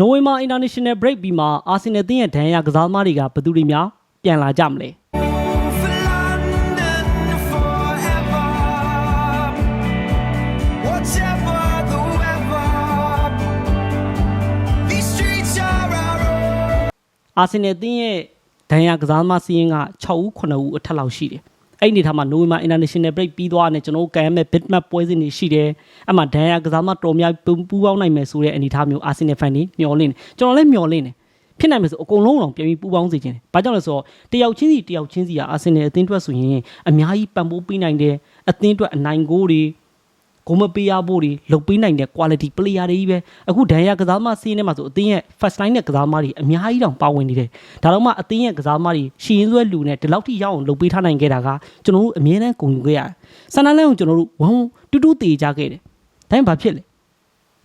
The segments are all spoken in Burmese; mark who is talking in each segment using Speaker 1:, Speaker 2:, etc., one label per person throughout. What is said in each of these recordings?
Speaker 1: နိုဝင်ဘာ International Break ပြီးမှအာဆင်နယ်အသင်းရဲ့ဒဏ်ရာကစားသမားတွေကဘယ်သူတွေများပြန်လာကြမလဲ
Speaker 2: For London forever. Whatever the weather, these streets are our own.
Speaker 1: အာဆင်နယ်အသင်းရဲ့ဒဏ်ရာကစားသမားစီးရင်က6ဦး9ဦးအထက်လောက်ရှိတယ် အဲ့ဒီအနေထားမှာနိုဝင်ဘာ International Break ပြီးသွားတဲ့ကျွန်တော်တို့ကံရမဲ့ bitmap ပွဲစဉ်တွေရှိတယ်အဲ့မှာဒဏ်ရာကစားသမားတော်များပူပူပေါင်းနိုင်မယ်ဆိုတဲ့အနေထားမျိုးအာဆင်နယ်ဖန်တွေမျှော်လင့်တယ်ကျွန်တော်လည်းမျှော်လင့်တယ်ဖြစ်နိုင်မယ်ဆိုအကုန်လုံးအောင်ပြန်ပြီးပူပေါင်းစေချင်တယ်။ဘာကြောင့်လဲဆိုတော့တယောက်ချင်းစီတယောက်ချင်းစီကအာဆင်နယ်အသင်းအတွက်ဆိုရင်အများကြီးပံ့ပိုးပေးနိုင်တယ်။အသင်းအတွက်အနိုင်ဂိုးတွေ ဂိုးမပေးရဖို့တွေလုပ်ပေးနိုင်တဲ့ quality player တွေကြီးပဲအခုဒန်ယာကစားမစီးနေမှာဆိုအသင်းရဲ့ first line နဲ့ကစားမတွေအများကြီးတောင်ပါဝင်နေတယ်ဒါတော့မှအသင်းရဲ့ကစားမတွေရှီရင်ဆွဲလူနဲ့ဒီလောက်ထိရအောင်လုပ်ပေးထားနိုင်ခဲ့တာကကျွန်တော်တို့အမြဲတမ်းဂုဏ်ယူခဲ့ရတယ်ဆန္ဒလန်းကိုကျွန်တော်တို့ဝုံတူးတူးတေကြခဲ့တယ်ဒါပေမဲ့ဘာဖြစ်လဲ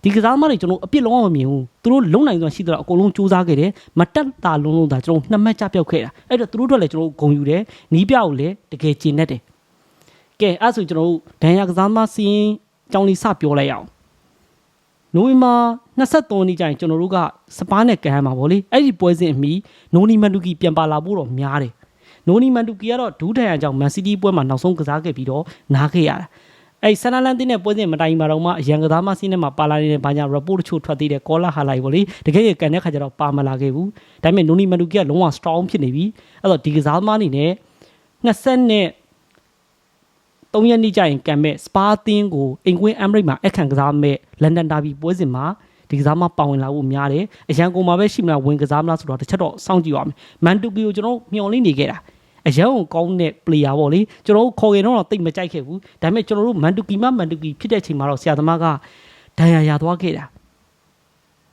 Speaker 1: ဒီကစားမတွေကျွန်တော်အပြစ်လုံးဝမမြင်ဘူးသူတို့လုံနိုင်စွာရှိတော့အကုန်လုံးစူးစမ်းခဲ့တယ်မတက်တာလုံးလုံးသာကျွန်တော်နှစ်မှတ်ချပြောက်ခဲ့တာအဲ့တော့သူတို့အတွက်လည်းကျွန်တော်ဂုဏ်ယူတယ်နီးပြကိုလည်းတကယ်ကျင်တတ်တယ်ကဲအဲ့ဆိုကျွန်တော်တို့ဒန်ယာကစားမစီးရင်အ ကြောင်းလေးစပြောလိုက်ရအောင်နိုဝင်ဘာ23နေ့ကျရင်ကျွန်တော်တို့ကစပါးနဲ့ကန်ရမှာဗောလေအဲ့ဒီပွဲစဉ်အမီနိုနီမန်တူကီပြန်ပါလာဖို့တော့များတယ်နိုနီမန်တူကီကတော့ဒူးထန်ရကြောင့်မန်စီးတီးပွဲမှာနောက်ဆုံးကစားခဲ့ပြီးတော့နားခဲ့ရတာအဲ့ဆန်နလန်တင်းနဲ့ပွဲစဉ်မတိုင်မှာတော့မှအရန်ကစားမစီးနဲ့မှာပါလာနေတဲ့ဘာညာ report တချို့ထွက်သေးတယ်ကောလာဟာလိုက်ဗောလေတကယ်ရကန်တဲ့ခါကျတော့ပါမလာခဲ့ဘူးဒါပေမဲ့နိုနီမန်တူကီကလုံးဝ strong ဖြစ်နေပြီအဲ့တော့ဒီကစားသမားအနေနဲ့20နဲ့ 3ရက်နေ့ကျရင်ကံမဲ့စပါးသင်းကိုအင်ကွင်းအမ်ရိတ်မှာအခန့်ကစားမဲ့လန်ဒန်ဒါဘီပွဲစဉ်မှာဒီကစားမပါဝင်လာဖို့များတယ်အရန်ကုန်မှာပဲရှိမလားဝင်ကစားမလားဆိုတော့တစ်ချက်တော့စောင့်ကြည့်ရအောင်မန်တူကီကိုကျွန်တော်မျှော်လင့်နေခဲ့တာအရန်ကိုကောင်းတဲ့ player ပေါ့လေကျွန်တော်ခေါ်ရင်တော့တိတ်မကြိုက်ခဲ့ဘူးဒါပေမဲ့ကျွန်တော်တို့မန်တူကီမမန်တူကီဖြစ်တဲ့အချိန်မှာတော့ဆရာသမားကဒဏ်ရာရသွားခဲ့တာ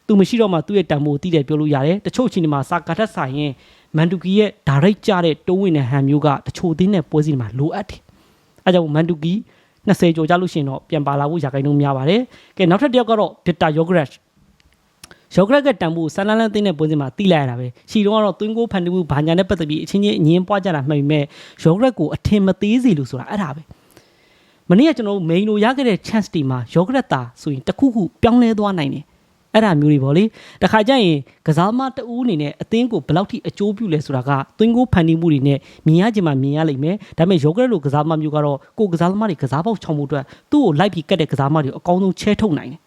Speaker 1: သူမရှိတော့မှသူ့ရဲ့တံမိုးတည်တယ်ပြောလို့ရတယ်တချို့အချိန်တွေမှာစာကာထက်ဆိုင်ရင်မန်တူကီရဲ့ direct ကြတဲ့တိုးဝင်တဲ့ဟန်မျိုးကတချို့သင်းတဲ့ပွဲစီတွေမှာလိုအပ်တယ် အဲကြောင့်မန်တူကီ20ကျော်ကြလို့ရှိရင်တော့ပြန်ပါလာဖို့ရာခိုင်နှုန်းများပါတယ်ကဲနောက်ထပ်တစ်ယောက်ကတော့ Victor Yogret ယောဂရက်ကတန်ဖို့ဆန်လန်းလန်းသိတဲ့ပွဲစဉ်မှာတိလိုက်ရတာပဲရှီတော့ကတော့သွင်းကိုဖန်တီးမှုဘာညာနဲ့ပတ်သက်ပြီးအချင်းချင်းအငင်းပွားကြတာမှတ်ပေမဲ့ယောဂရက်ကိုအထင်မသေးစေလို့ဆိုတာအဲ့ဒါပဲမနေ့ကကျွန်တော်တို့ main လိုရခဲ့တဲ့ chance တီမှာယောဂရက်တာဆိုရင်တစ်ခုခုပြောင်းလဲသွားနိုင်တယ် အဲ့ဒါမျိုးတွေပေါ့လေတခါကျရင်ကစားမတူးအနေနဲ့အသင်းကိုဘယ်လောက်ထိအကျိုးပြုလဲဆိုတာကသွင်းကိုဖန်တီးမှုတွေနဲ့မြင်ရချင်မှမြင်ရလိမ့်မယ်ဒါပေမဲ့ယောဂရက်လိုကစားမမျိုးကတော့ကိုယ်ကစားသမားတွေကစားပေါက်ချောင်းမှုအတွက်သူ့ကိုလိုက်ပြီးကတ်တဲ့ကစားမတွေကိုအကောင်းဆုံးချဲထုတ်နိုင်တယ်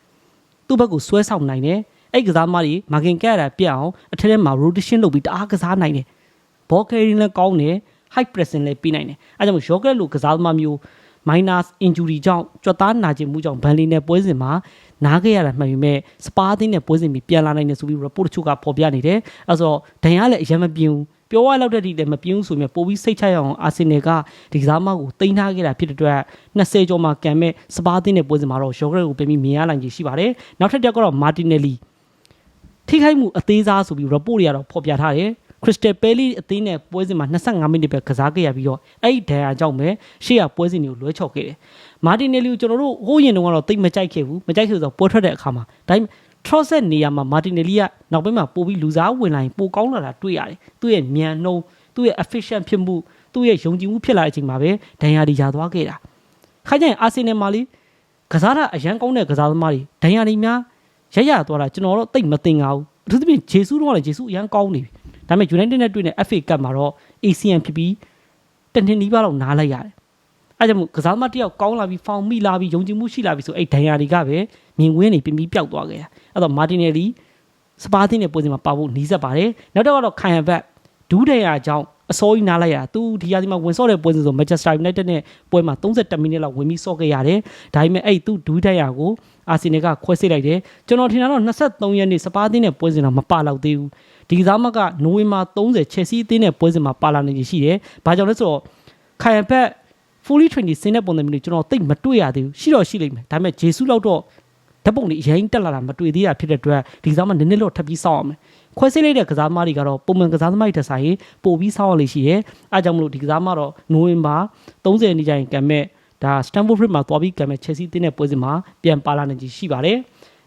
Speaker 1: သူ့ဘက်ကိုဆွဲဆောင်နိုင်တယ်အဲ့ကစားမတွေမာကင်ကက်ရတာပြက်အောင်အထက်ထဲမှာ rotation လုပ်ပြီးတအားကစားနိုင်တယ်ဘောကယ်ရင်လည်းကောင်းတယ် high pressing လည်းပြီးနိုင်တယ်အဲကြောင့်ရော့ကက်လိုကစားသမားမျိုး minus injury ကြောင့်ကြွက်သားနာကျင်မှုကြောင့်ဘန်လီနဲ့ပွဲစဉ်မှာနားခဲ့ရတာမှန်ပေမဲ့စပါးသင်းနဲ့ပွဲစဉ်ပြီးပြန်လာနိုင်တယ်ဆိုပြီး report တချို့ကဖော်ပြနေတယ်အဲဆိုတော့ဒန်ရလည်းအရင်မပြင်းဘူးပြောရလောက်တဲ့ဒီလည်းမပြင်းဘူးဆိုမြဲပိုပြီးစိတ်ချရအောင်အာဆင်နယ်ကဒီကစားမကိုတင်ထားခဲ့တာဖြစ်တဲ့အတွက်20ကျော်မှာကန်မဲ့စပါးသင်းနဲ့ပွဲစဉ်မှာတော့ရော့ကက်ကိုပြန်ပြီးမြင်ရနိုင်ကြီးရှိပါတယ်နောက်ထပ်တစ်ယောက်ကတော့မာတင်နယ်လီထိခိုက်မှုအသေးစားဆိုပြီး report တွေကတော့ဖော်ပြထားတယ် ခရစ်စတယ်ပဲလီအသင်းနဲ့ပွဲစဉ်မှာ25မိနစ်ပဲကစားခဲ့ရပြီးတော့အဲ့ဒီဒဏ်ရာကြောင့်ပဲရှေ့ကပွဲစဉ်တွေကိုလွဲချော်ခဲ့တယ်။မာတင်နယ်လီကိုကျွန်တော်တို့ဟိုးရင်တုန်းကတော့တိတ်မကြိုက်ခဲ့ဘူး။မကြိုက်ခဲ့ဆိုတော့ပွဲထွက်တဲ့အခါမှာဒါပေမဲ့ Trosset နေရာမှာမာတင်နယ်လီကနောက်ပိုင်းမှာပို့ပြီးလူစားဝင်လာရင်ပိုကောင်းလာတာတွေ့ရတယ်။သူ့ရဲ့မြန်နှုံးသူ့ရဲ့ efficient ဖြစ်မှုသူ့ရဲ့ယုံကြည်မှုဖြစ်လာတဲ့အချိန်မှာပဲဒဏ်ရာတွေရသွားခဲ့တာ။ခါကျရင်အာဆင်နယ်မှာလေကစားတာအရန်ကောင်းတဲ့ကစားသမားတွေဒဏ်ရာတွေများရရသွားတာကျွန်တော်တော့တိတ်မတင်ငါဘူးအထူးသဖြင့်ဂျေဆုတော့လည်းဂျေဆုအရန်ကောင်းနေပြီ ဒါပေမဲ့ United နဲ့တွေ့တဲ့ FA Cup မှာတော့ ACN ဖြစ်ပြီးတနင်္နီးပါးလောက်နားလိုက်ရတယ်အဲကြောင့်မို့ကစားသမားတစ်ယောက်ကောင်းလာပြီးဖောင်မိလာပြီးယုံကြည်မှုရှိလာပြီးဆိုအဲ့ဒဏ်ရာတွေကပဲမြင်ကွင်းနေပြင်းပြီးပျောက်သွားခဲ့တာအဲ့တော့မာတင်နယ်လီစပါးတင်းနဲ့ပွဲစဉ်မှာပါဖို့နီးစပ်ပါတယ်နောက်တော့ကတော့ခိုင်ဟန်ဘက်ဒူးဒဏ်ရာကြောင့် အစိုးရနားလိုက်ရတာသူဒီရာဒီမှာဝင်ဆော့တဲ့ပွဲစဉ်ဆို Manchester United နဲ့ပွဲမှာ32မိနစ်လောက်ဝင်ပြီးဆော့ခဲ့ရတယ်ဒါပေမဲ့အဲ့သူဒူးဒဏ်ရာကိုအာဆင်နယ်ကခွဲစိတ်လိုက်တယ်ကျွန်တော်ထင်တာတော့23ရက်နေ့စပါးတင်းနဲ့ပွဲစဉ်တော့မပါတော့သေးဘူးဒီကစားမကနိုဝင်ဘာ30 Chelsea အသင်းနဲ့ပွဲစဉ်မှာပါလာနေရှိတယ်ဘာကြောင့်လဲဆိုတော့ခိုင်ဟန်ဘက် fully training စင်းတဲ့ပုံစံမျိုးတွေကျွန်တော်သိပ်မတွေ့ရသေးဘူးရှိတော့ရှိလိမ့်မယ်ဒါပေမဲ့ဂျေဆုလောက်တော့ဓာတ်ပုံတွေအရင်တက်လာတာမတွေ့သေးတာဖြစ်တဲ့အတွက်ဒီကစားမနည်းနည်းတော့ထပ်ပြီးစောင့်အောင်မယ် ခွဲစိတ်လိုက်တဲ့ကစားသမားတွေကတော့ပုံမှန်ကစားသမားတွေထက်ဆိုင်ပို့ပြီးစောင့်ရလိမ့်ရှိရဲအဲကြောင့်မလို့ဒီကစားမတော့နိုဝင်ဘာ30ရက်နေ့ကျရင်ကံမဲ့ဒါ Stamford Bridge မှာသွားပြီးကံမဲ့ Chelsea တင်းတဲ့ပွဲစဉ်မှာပြန်ပါလာနိုင်ကြီးရှိပါတယ်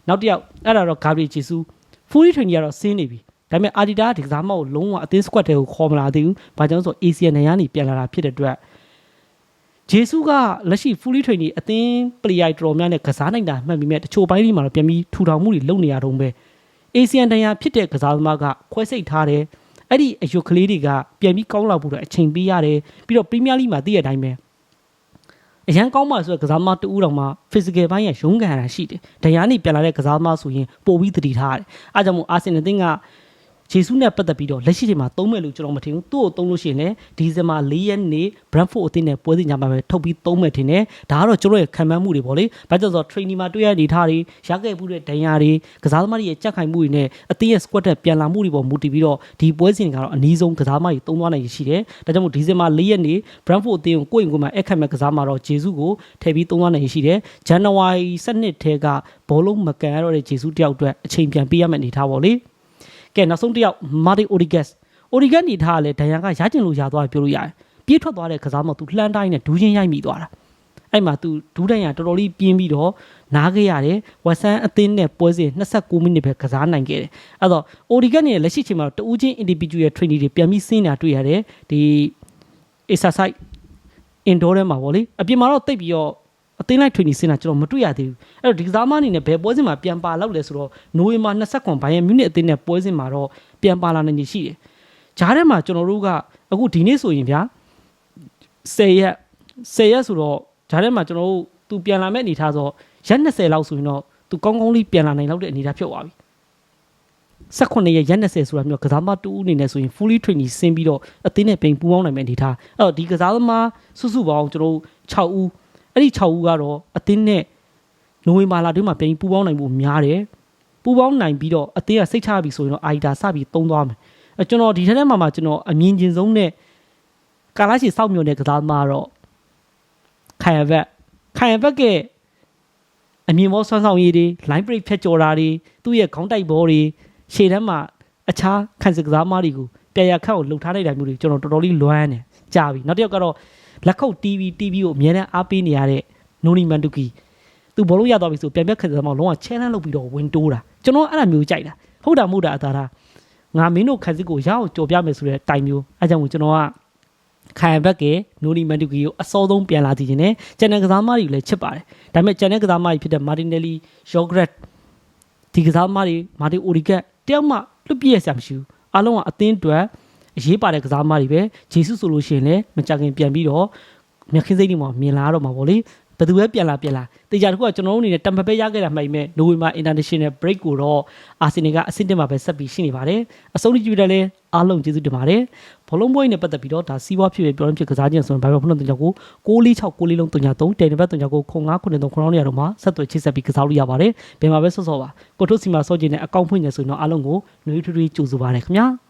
Speaker 1: နောက်တစ်ယောက်အဲ့ဒါတော့ Gabriel Jesus fully training ကတော့ဆင်းနေပြီဒါပေမဲ့ Adidas ဒီကစားမကိုလုံးဝအသင်း squad တွေကိုခေါ်မလာသေးဘူး။ဘာကြောင့်လဲဆိုတော့ ACN နေရာနေပြန်လာတာဖြစ်တဲ့အတွက်ဂျေဆုကလက်ရှိ fully training အသင်း player တော်များနဲ့ကစားနိုင်တာမှတ်ပြီးမြဲတချို့ပိုင်းတွေမှာတော့ပြန်ပြီးထူထောင်မှုတွေလုပ်နေရတော့ပဲ အေဆီယန်တန်ရာဖြစ်တဲ့ကစားသမားကခွဲစိတ်ထားတယ်အဲ့ဒီအယုတ်ကလေးတွေကပြန်ပြီးကောင်းလာဖို့တော့အချိန်ပေးရတယ်ပြီးတော့ပရီးမီးယားလိမှာသိရတဲ့အတိုင်းပဲအရန်ကောင်းပါဆိုတဲ့ကစားသမားတူဦးတော်မှာ physical ဘိုင်းရရုန်းကန်ရတာရှိတယ်။တရားနေပြန်လာတဲ့ကစားသမားဆိုရင်ပိုပြီးတတိထားရတယ်။အားကြောင့်မို့အာဆင်နယ်အသင်းက ဂျေဆုနဲ့ပတ်သက်ပြီးတော့လက်ရှိချိန်မှာသုံးမယ်လို့ကျွန်တော်မထင်ဘူး။သူ့ကိုသုံးလို့ရှိရင်လည်းဒီဇင်ဘာ၄ရက်နေ့ Brentford အသင်းနဲ့ပွဲစဉ်ညမှာပဲထုတ်ပြီးသုံးမယ်ထင်တယ်။ဒါကတော့ကျွန်တော်ရဲ့ခံမှန်းမှုတွေပေါ့လေ။ဘာကြောင့်လဲဆိုတော့ training မှာတွေ့ရနေထားတွေရခဲ့မှုတဲ့ဒဏ်ရာတွေကစားသမားတွေရဲ့ကြက်ခိုင်မှုတွေနဲ့အသင်းရဲ့ squad တက်ပြန်လာမှုတွေပေါ်မူတည်ပြီးတော့ဒီပွဲစဉ်ကတော့အနည်းဆုံးကစားသမားတွေသုံးသွားနိုင်ရရှိတယ်။ဒါကြောင့်မို့ဒီဇင်ဘာ၄ရက်နေ့ Brentford အသင်းကိုကိုယ့်ရင်ကိုယ်မှာအခက်မဲ့ကစားမှာတော့ဂျေဆုကိုထည့်ပြီးသုံးသွားနိုင်ရရှိတယ်။ဇန်နဝါရီ7ထဲကဘောလုံးမကန်ရတော့တဲ့ဂျေဆုတယောက်အတွက်အချိန်ပြန်ပေးရမယ့်အနေထားပေါ့လေ။ ကဲနောက်ဆုံးတစ်ယောက်မာတီအိုဒီဂက်စ်အိုဒီဂက်နေထားကလည်းဒန်ရန်ကရကျင်လို့ရသွားပြီပြောလို့ရတယ်။ပြေးထွက်သွားတဲ့ကစားမသူလှမ်းတိုင်းနဲ့ဒူးချင်းရိုက်မိသွားတာ။အဲ့မှာသူဒူးတန်ရတော်တော်လေးပြင်းပြီးတော့နားခဲ့ရတယ်ဝက်ဆန်အသင်းနဲ့ပွဲစဉ်29မိနစ်ပဲကစားနိုင်ခဲ့တယ်အဲ့တော့အိုဒီဂက်နေလက်ရှိချိန်မှာတူးချင်း individual training တွေပြန်ပြီးဆင်းနေတာတွေ့ရတယ်ဒီ exercise indoor ထဲမှာဗောလေအပြင်မှာတော့တိတ်ပြီးတော့ အသင်းလိုက် training ဆင်းတာကျွန်တော်မတွေ့ရသေးဘူးအဲ့တော့ဒီကစားမအနေနဲ့ဘယ်ပွဲစဉ်မှာပြန်ပါလောက်လဲဆိုတော့နိုဝင်ဘာ29ဘိုင်ယန်မြူနစ်အသင်းနဲ့ပွဲစဉ်မှာတော့ပြန်ပါလာနိုင်ရှိတယ်ဂျားထဲမှာကျွန်တော်တို့ကအခုဒီနေ့ဆိုရင်ဗျာ10ရက်10ရက်ဆိုတော့ဂျားထဲမှာကျွန်တော်တို့သူပြန်လာမဲ့အနေထားဆိုရက်20လောက်ဆိုရင်တော့သူကောင်းကောင်းလေးပြန်လာနိုင်လောက်တဲ့အနေထားဖြစ်သွားပြီ18ရက်ရက်20ဆိုတာမျိုးကစားမတူဦးအနေနဲ့ဆိုရင် fully training ဆင်းပြီးတော့အသင်းနဲ့ပိန်ပူးပေါင်းနိုင်မယ့်အနေထားအဲ့တော့ဒီကစားသမားစုစုပေါင်းကျွန်တော်တို့6ဦး အဲ့ဒီ6ဦးကတော့အသင်းနဲ့နိုဝင်ဘာလတွင်းမှာပြန်ပြီးပူးပေါင်းနိုင်ဖို့များတယ်ပူးပေါင်းနိုင်ပြီးတော့အသင်းကစိတ်ချပြီဆိုရင်တော့အာီတာစပြီးသုံးသွားမယ်အဲကျွန်တော်ဒီထက်ထဲမှာမှကျွန်တော်အမြင်ကျင်ဆုံးနဲ့ကာလာရှိစောက်မြို့နယ်ကစားသမားတော့ခိုင်ရဘက်ခိုင်ရဘက်ကအမြင်မောဆွမ်းဆောင်ရည်တွေ line break ဖြတ်ကျော်တာတွေသူ့ရဲ့ခေါင်းတိုက်ဘောတွေရှေ့တန်းမှာအခြားခံစစ်ကစားသမားတွေကိုပြန်ရခတ်ကိုလှုပ်ထားလိုက်တာမျိုးတွေကျွန်တော်တော်တော်လေးလွမ်းတယ်ကြာပြီနောက်တစ်ယောက်ကတော့ လက်ခုပ် TV TV ကိုအမြဲတမ်းအားပေးနေရတဲ့နိုနီမန်တူကီသူဘောလုံးရသွားပြီဆိုပြန်ပြတ်ခက်စမောလုံးဝ challenge လုပ်ပြီးတော့ဝင်တိုးတာကျွန်တော်အဲ့ဒါမျိုးကြိုက်တာဟုတ်တာမဟုတ်တာအသာထားငါမင်းတို့ခံစစ်ကိုရအောင်ကြော်ပြမယ်ဆိုတဲ့တိုင်မျိုးအဲကြောင့်မို့ကျွန်တော်ကခိုင်ဘက်ကနိုနီမန်တူကီကိုအစောဆုံးပြန်လာစီခြင်းနဲ့ကျန်တဲ့ကစားသမားတွေကိုလည်းချစ်ပါတယ်ဒါပေမဲ့ကျန်တဲ့ကစားသမားတွေဖြစ်တဲ့မာတင်နယ်လီယောဂရက်ဒီကစားသမားတွေမာတင်အိုရီကတ်တယောက်မှလွတ်ပြည့်ရဆရာမရှိဘူးအားလုံးကအသင်းအတွက် အရေးပါတဲ့ကစားသမားတွေပဲဂျေဆုဆိုလို့ရှိရင်လည်းမကြခင်ပြန်ပြီးတော့မြခင်းစိတ်တွေမှာမြင်လာတော့မှာပေါ့လေဘယ်သူပဲပြန်လာပြန်လာတေချာတခုကကျွန်တော်တို့အနေနဲ့တံပပဲရခဲ့တာမှိုင်မဲ့နိုဝင်ဘာ international break ကိုတော့အာဆင်နယ်ကအဆင့်တက်မှာပဲဆက်ပြီးရှိနေပါတယ်အဆုံးထိကြည့်တယ်လဲအားလုံးကျေးဇူးတင်ပါတယ်ဘောလုံးပွဲနဲ့ပတ်သက်ပြီးတော့ဒါစီးပွားဖြစ်ဖြစ်ပြောရင်းဖြစ်ကစားခြင်းဆိုရင်ဘာပဲဖုန်းတော့ကို646 6လေးလုံး303တယ်နံပါတ်3ကို09ခုနှစ်3ခုနှစ်နေရာတော့မှာဆက်သွယ်ချိတ်ဆက်ပြီးကစားလို့ရပါတယ်ဘယ်မှာပဲဆော့ဆော့ပါကိုထုတ်စီမှာဆော့ခြင်းနဲ့အကောင့်ဖွင့်နေဆိုရင်တော့အားလုံးကိုနှွေးထွေးထွေးကြိုဆိုပါရခင်ဗျာ